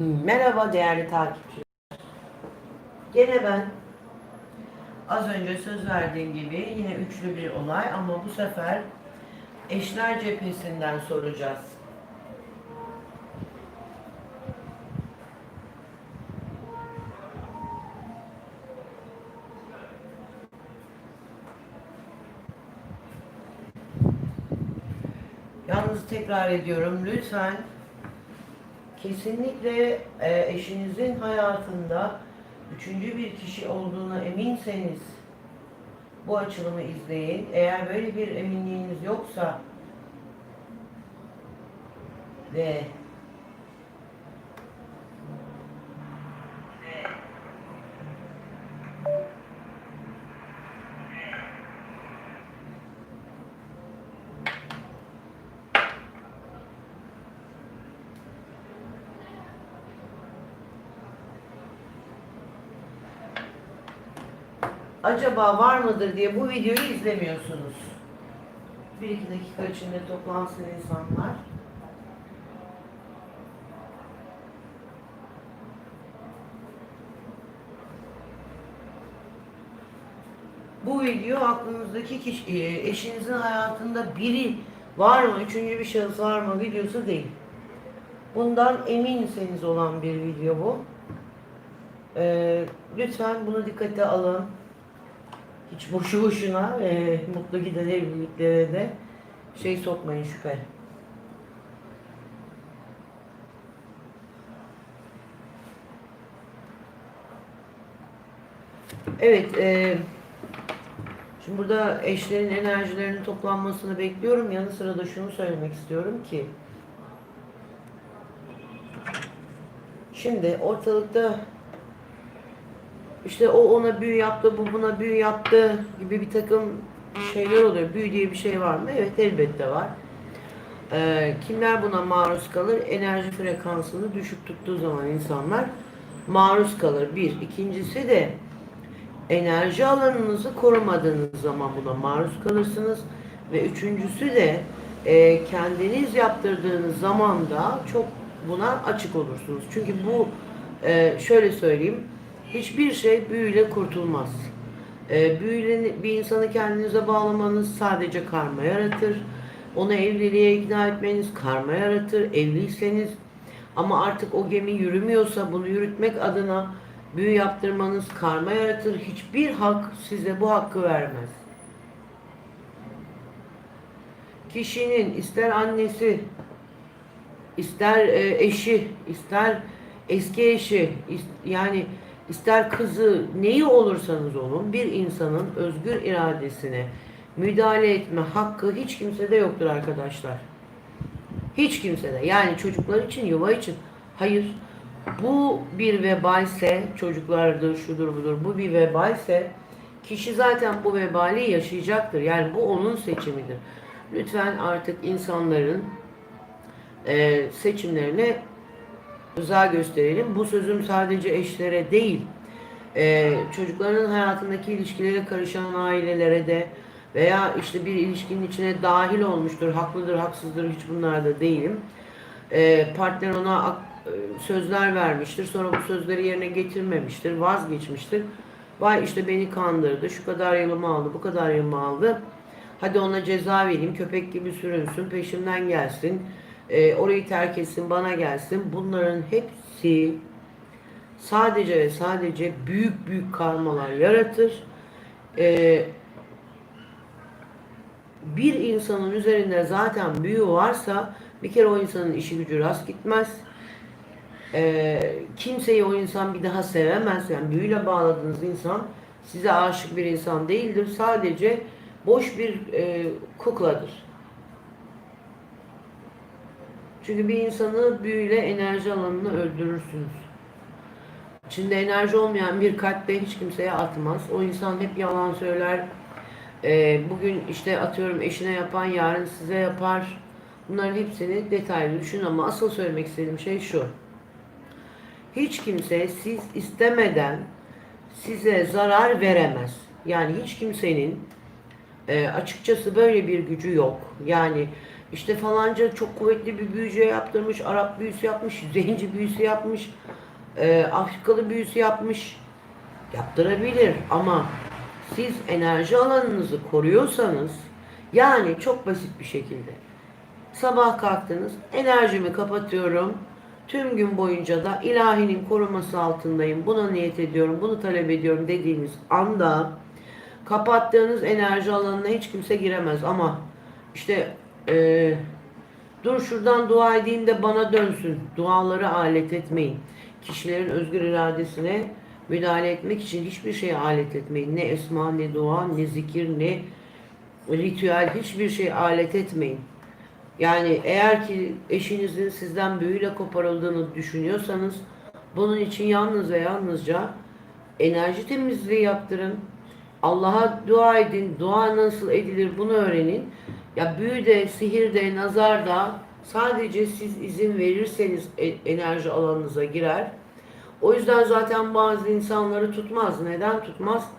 Merhaba değerli takipçiler. Gene ben az önce söz verdiğim gibi yine üçlü bir olay ama bu sefer eşler cephesinden soracağız. Yalnız tekrar ediyorum lütfen kesinlikle e, eşinizin hayatında üçüncü bir kişi olduğuna eminseniz bu açılımı izleyin. Eğer böyle bir eminliğiniz yoksa ve acaba var mıdır diye bu videoyu izlemiyorsunuz. Bir iki dakika içinde toplansın insanlar. Bu video aklınızdaki kişi, e, eşinizin hayatında biri var mı, üçüncü bir şahıs var mı videosu değil. Bundan eminseniz olan bir video bu. Ee, lütfen bunu dikkate alın. Hiç boşu boşuna e, mutlu giden evliliklere de şey sokmayın şüphe. Evet, e, şimdi burada eşlerin enerjilerinin toplanmasını bekliyorum. Yanı sıra da şunu söylemek istiyorum ki şimdi ortalıkta işte o ona büyü yaptı, bu buna büyü yaptı gibi bir takım şeyler oluyor. Büyü diye bir şey var mı? Evet elbette var. Ee, kimler buna maruz kalır? Enerji frekansını düşük tuttuğu zaman insanlar maruz kalır. Bir. İkincisi de enerji alanınızı korumadığınız zaman buna maruz kalırsınız. Ve üçüncüsü de e, kendiniz yaptırdığınız zaman da çok buna açık olursunuz. Çünkü bu e, şöyle söyleyeyim Hiçbir şey büyüyle kurtulmaz. E, büyüyle bir insanı kendinize bağlamanız sadece karma yaratır. Onu evliliğe ikna etmeniz karma yaratır. Evliyseniz ama artık o gemi yürümüyorsa bunu yürütmek adına büyü yaptırmanız karma yaratır. Hiçbir hak size bu hakkı vermez. Kişinin ister annesi, ister e, eşi, ister eski eşi, yani ister kızı, neyi olursanız olun bir insanın özgür iradesine müdahale etme hakkı hiç kimsede yoktur arkadaşlar. Hiç kimsede. Yani çocuklar için, yuva için. Hayır. Bu bir vebalse, çocuklardır, şudur budur, bu bir vebalse kişi zaten bu vebali yaşayacaktır. Yani bu onun seçimidir. Lütfen artık insanların e, seçimlerine rıza gösterelim. Bu sözüm sadece eşlere değil, e, çocukların hayatındaki ilişkilere karışan ailelere de veya işte bir ilişkinin içine dahil olmuştur, haklıdır, haksızdır hiç bunlarda değilim. E, partner ona e, sözler vermiştir, sonra bu sözleri yerine getirmemiştir, vazgeçmiştir. Vay işte beni kandırdı, şu kadar yılımı aldı, bu kadar yılımı aldı. Hadi ona ceza vereyim, köpek gibi sürünsün, peşimden gelsin e, orayı terk etsin, bana gelsin. Bunların hepsi sadece ve sadece büyük büyük karmalar yaratır. E, bir insanın üzerinde zaten büyü varsa bir kere o insanın işi gücü rast gitmez. E, kimseyi o insan bir daha sevemez. Yani büyüyle bağladığınız insan size aşık bir insan değildir. Sadece boş bir e, kukladır. Çünkü bir insanı büyüyle enerji alanını öldürürsünüz. İçinde enerji olmayan bir kalp de hiç kimseye atmaz. O insan hep yalan söyler. Ee, bugün işte atıyorum eşine yapan yarın size yapar. Bunların hepsini detaylı düşün ama asıl söylemek istediğim şey şu. Hiç kimse siz istemeden size zarar veremez. Yani hiç kimsenin e, açıkçası böyle bir gücü yok. Yani işte falanca çok kuvvetli bir büyücüye yaptırmış, Arap büyüsü yapmış, zenci büyüsü yapmış, e, Afrikalı büyüsü yapmış. Yaptırabilir ama siz enerji alanınızı koruyorsanız yani çok basit bir şekilde sabah kalktınız enerjimi kapatıyorum tüm gün boyunca da ilahinin koruması altındayım buna niyet ediyorum bunu talep ediyorum dediğiniz anda kapattığınız enerji alanına hiç kimse giremez ama işte eee dur şuradan dua edeyim de bana dönsün duaları alet etmeyin kişilerin özgür iradesine müdahale etmek için hiçbir şeye alet etmeyin. Ne esma, ne dua, ne zikir, ne ritüel hiçbir şey alet etmeyin. Yani eğer ki eşinizin sizden büyüyle koparıldığını düşünüyorsanız bunun için yalnız ve yalnızca enerji temizliği yaptırın. Allah'a dua edin. Dua nasıl edilir bunu öğrenin. Ya büyü de, sihir de, nazar da sadece siz izin verirseniz e- enerji alanınıza girer. O yüzden zaten bazı insanları tutmaz. Neden tutmaz?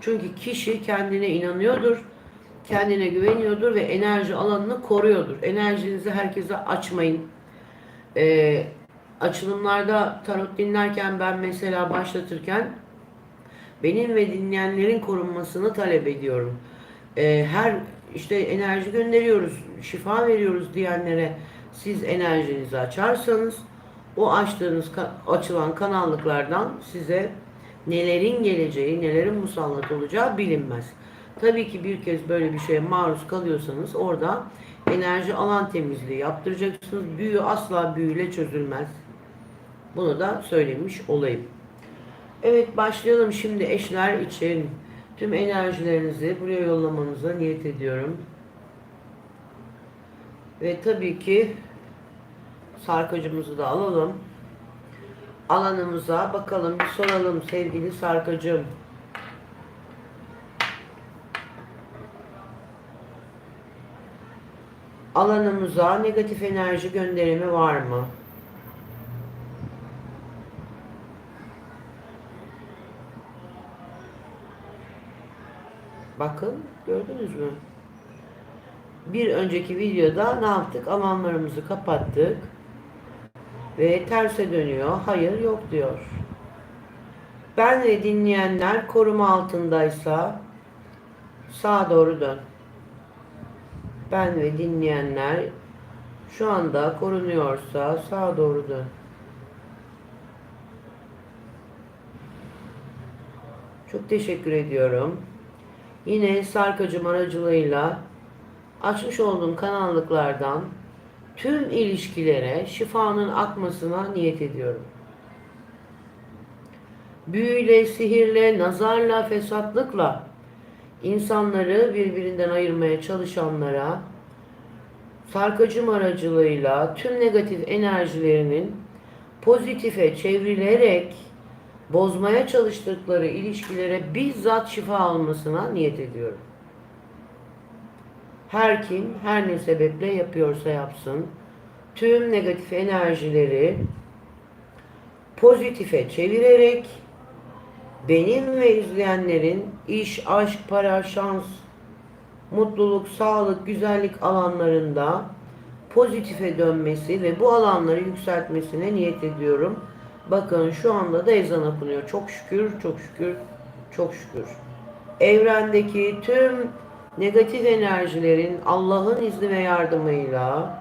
Çünkü kişi kendine inanıyordur, kendine güveniyordur ve enerji alanını koruyordur. Enerjinizi herkese açmayın. Ee, açılımlarda tarot dinlerken ben mesela başlatırken benim ve dinleyenlerin korunmasını talep ediyorum. Ee, her işte enerji gönderiyoruz, şifa veriyoruz diyenlere siz enerjinizi açarsanız o açtığınız açılan kanallıklardan size nelerin geleceği, nelerin musallat olacağı bilinmez. Tabii ki bir kez böyle bir şeye maruz kalıyorsanız orada enerji alan temizliği yaptıracaksınız. Büyü asla büyüyle çözülmez. Bunu da söylemiş olayım. Evet başlayalım şimdi eşler için. Tüm enerjilerinizi buraya yollamanıza niyet ediyorum. Ve tabii ki sarkacımızı da alalım. Alanımıza bakalım bir soralım sevgili sarkacım. Alanımıza negatif enerji gönderimi var mı? Bakın gördünüz mü? Bir önceki videoda ne yaptık? Alanlarımızı kapattık. Ve terse dönüyor. Hayır yok diyor. Ben ve dinleyenler koruma altındaysa sağa doğru dön. Ben ve dinleyenler şu anda korunuyorsa sağa doğru dön. Çok teşekkür ediyorum. Yine sarkacım aracılığıyla açmış olduğum kanallıklardan tüm ilişkilere şifanın akmasına niyet ediyorum. Büyüyle, sihirle, nazarla, fesatlıkla insanları birbirinden ayırmaya çalışanlara sarkacım aracılığıyla tüm negatif enerjilerinin pozitife çevrilerek bozmaya çalıştıkları ilişkilere bizzat şifa almasına niyet ediyorum. Her kim her ne sebeple yapıyorsa yapsın tüm negatif enerjileri pozitife çevirerek benim ve izleyenlerin iş, aşk, para, şans, mutluluk, sağlık, güzellik alanlarında pozitife dönmesi ve bu alanları yükseltmesine niyet ediyorum. Bakın şu anda da ezan okunuyor. Çok şükür, çok şükür, çok şükür. Evrendeki tüm negatif enerjilerin Allah'ın izni ve yardımıyla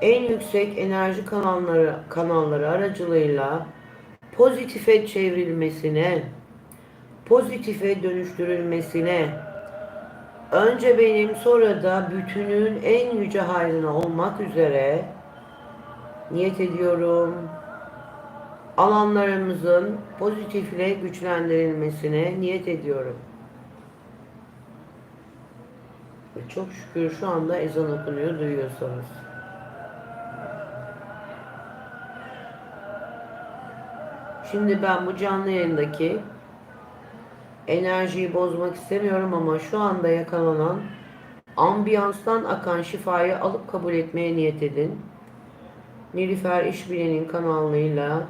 en yüksek enerji kanalları kanalları aracılığıyla pozitife çevrilmesine, pozitife dönüştürülmesine önce benim sonra da bütünün en yüce hayrına olmak üzere niyet ediyorum. Alanlarımızın pozitifle güçlendirilmesine niyet ediyorum. Çok şükür şu anda ezan okunuyor duyuyorsanız. Şimdi ben bu canlı yayındaki enerjiyi bozmak istemiyorum ama şu anda yakalanan ambiyanstan akan şifayı alıp kabul etmeye niyet edin. Nilüfer İşbilen'in kanalıyla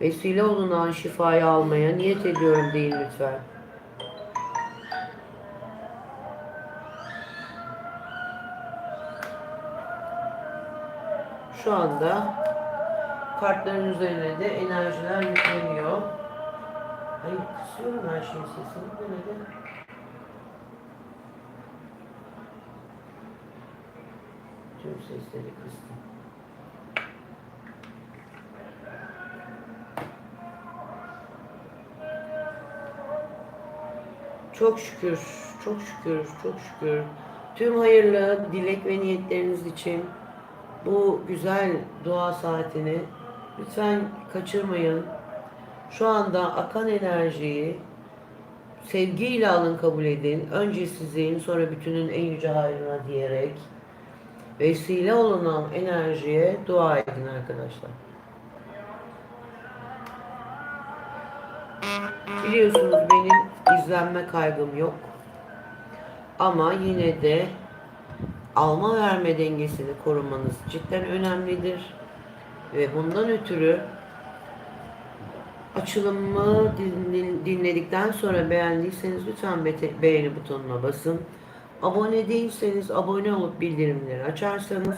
Vesile olunan şifayı almaya niyet ediyorum deyin lütfen. Şu anda kartların üzerine de enerjiler yükleniyor. Ay kısıyorum her şeyin sesini. Böyle de. Tüm sesleri kıstım. Çok şükür, çok şükür, çok şükür. Tüm hayırlı dilek ve niyetleriniz için bu güzel dua saatini lütfen kaçırmayın. Şu anda akan enerjiyi sevgiyle alın kabul edin. Önce sizin sonra bütünün en yüce hayrına diyerek vesile olunan enerjiye dua edin arkadaşlar. Biliyorsunuz benim izlenme kaygım yok. Ama yine de alma verme dengesini korumanız cidden önemlidir. Ve bundan ötürü açılımı din- dinledikten sonra beğendiyseniz lütfen beğeni butonuna basın. Abone değilseniz abone olup bildirimleri açarsanız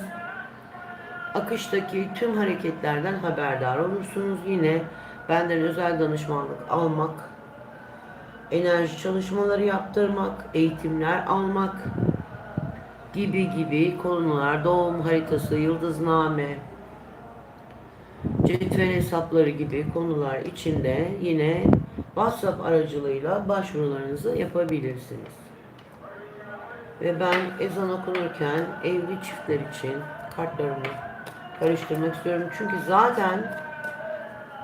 akıştaki tüm hareketlerden haberdar olursunuz. Yine benden özel danışmanlık almak, enerji çalışmaları yaptırmak, eğitimler almak gibi gibi konular, doğum haritası, yıldızname, cetvel hesapları gibi konular içinde yine WhatsApp aracılığıyla başvurularınızı yapabilirsiniz. Ve ben ezan okunurken evli çiftler için kartlarımı karıştırmak istiyorum. Çünkü zaten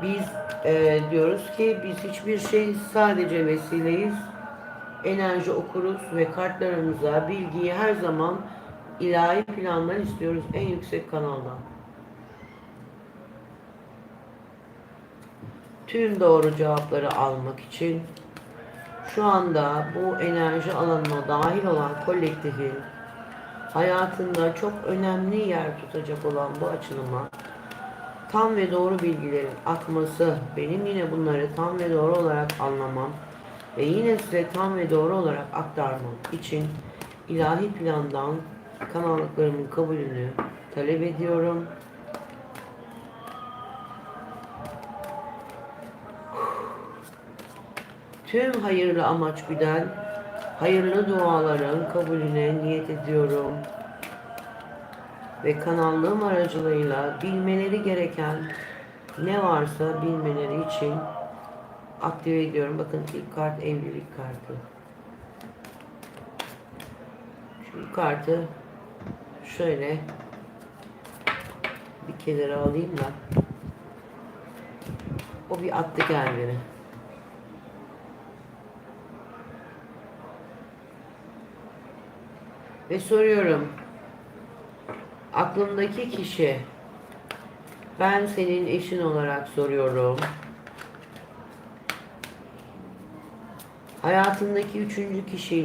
biz e, diyoruz ki biz hiçbir şey sadece vesileyiz. Enerji okuruz ve kartlarımıza bilgiyi her zaman ilahi planlar istiyoruz en yüksek kanaldan. Tüm doğru cevapları almak için şu anda bu enerji alanına dahil olan kolektifin hayatında çok önemli yer tutacak olan bu açılıma tam ve doğru bilgilerin akması, benim yine bunları tam ve doğru olarak anlamam ve yine size tam ve doğru olarak aktarmam için ilahi plandan kanallıklarımın kabulünü talep ediyorum. Tüm hayırlı amaç güden hayırlı duaların kabulüne niyet ediyorum ve kanallığım aracılığıyla bilmeleri gereken ne varsa bilmeleri için aktive ediyorum. Bakın ilk kart evlilik kartı. Şu kartı şöyle bir kenara alayım da o bir attı kendini. Ve soruyorum. Aklımdaki kişi ben senin eşin olarak soruyorum. Hayatındaki üçüncü kişiyle